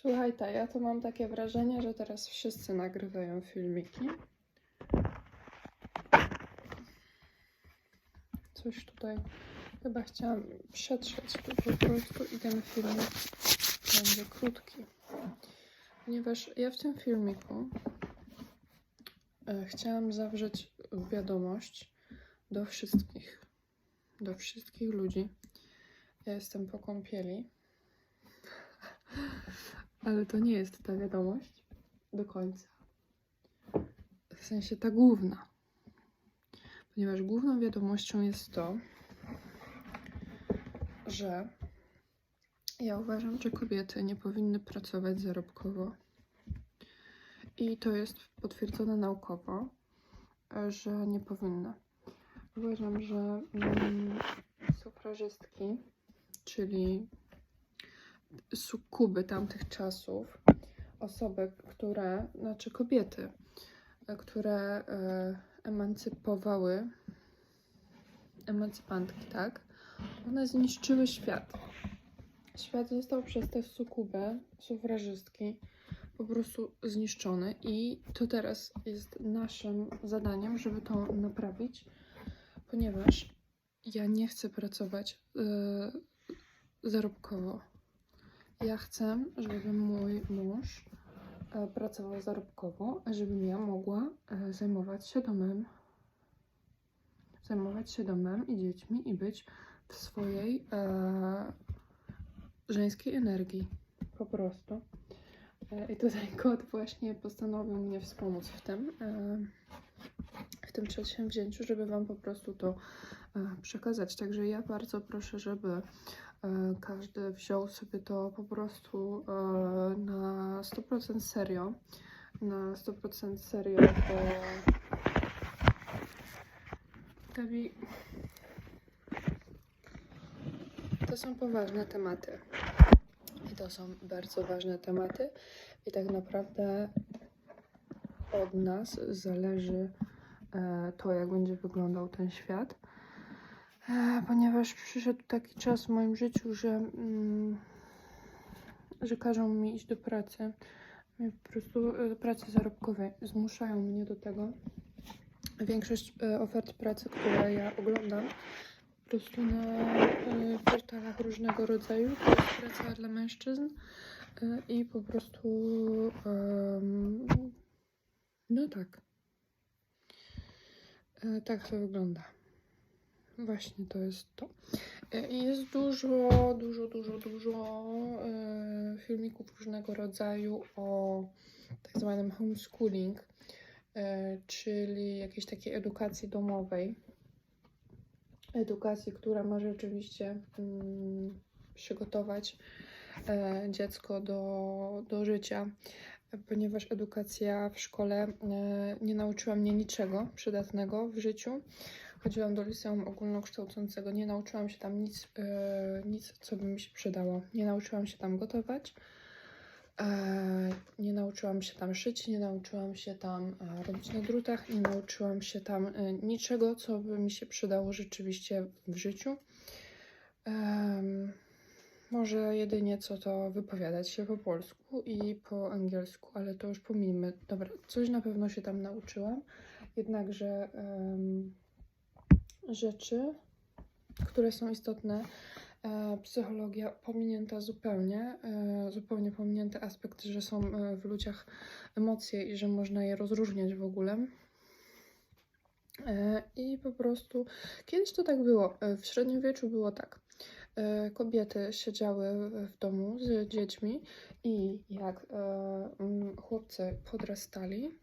Słuchaj, ta, ja to mam takie wrażenie, że teraz wszyscy nagrywają filmiki. Coś tutaj chyba chciałam przetrzeć tu po prostu i ten filmik będzie krótki. Ponieważ ja w tym filmiku e, chciałam zawrzeć wiadomość do wszystkich, do wszystkich ludzi. Ja jestem po kąpieli, ale to nie jest ta wiadomość do końca. W sensie ta główna. Ponieważ główną wiadomością jest to, że ja uważam, że kobiety nie powinny pracować zarobkowo. I to jest potwierdzone naukowo, że nie powinny. Uważam, że mm, sufrażystki, czyli sukuby tamtych czasów, osoby, które, znaczy kobiety, e, które e, emancypowały, emancypantki, tak? One zniszczyły świat. Świat został przez te sukuby, sufrażystki, po prostu zniszczony i to teraz jest naszym zadaniem, żeby to naprawić, ponieważ ja nie chcę pracować yy, zarobkowo. Ja chcę, żeby mój mąż e, pracował zarobkowo, żebym ja mogła e, zajmować się domem, zajmować się domem i dziećmi i być w swojej e, żeńskiej energii. Po prostu. E, I tutaj kot właśnie postanowił mnie wspomóc w tym, e, w tym przedsięwzięciu, żeby Wam po prostu to przekazać. Także ja bardzo proszę, żeby e, każdy wziął sobie to po prostu e, na 100% serio. Na 100% serio, bo Gabi, to są poważne tematy. I to są bardzo ważne tematy. I tak naprawdę od nas zależy e, to, jak będzie wyglądał ten świat. E, ponieważ przyszedł taki czas w moim życiu, że, mm, że każą mi iść do pracy. Po prostu e, do pracy zarobkowej zmuszają mnie do tego. Większość e, ofert pracy, które ja oglądam, po prostu na e, portalach różnego rodzaju, to jest praca dla mężczyzn e, i po prostu no tak. E, Tak to wygląda. Właśnie to jest to. E, jest dużo, dużo, dużo, dużo e, filmików różnego rodzaju o tak zwanym homeschooling, e, czyli jakiejś takiej edukacji domowej. Edukacji, która ma rzeczywiście mm, przygotować dziecko do, do życia, ponieważ edukacja w szkole nie nauczyła mnie niczego przydatnego w życiu. Chodziłam do liceum ogólnokształcącego, nie nauczyłam się tam nic, e, nic, co by mi się przydało. Nie nauczyłam się tam gotować, e, nie nauczyłam się tam szyć, nie nauczyłam się tam e, robić na drutach, nie nauczyłam się tam niczego, co by mi się przydało rzeczywiście w życiu. Może jedynie co to wypowiadać się po polsku i po angielsku, ale to już pomijmy. Dobra, coś na pewno się tam nauczyłam, jednakże rzeczy, które są istotne, e, psychologia pominięta zupełnie, e, zupełnie pominięty aspekt, że są e, w ludziach emocje i że można je rozróżniać w ogóle. I po prostu kiedyś to tak było. W średniowieczu było tak. Kobiety siedziały w- domu z dziećmi i jak chłopcy podrastali,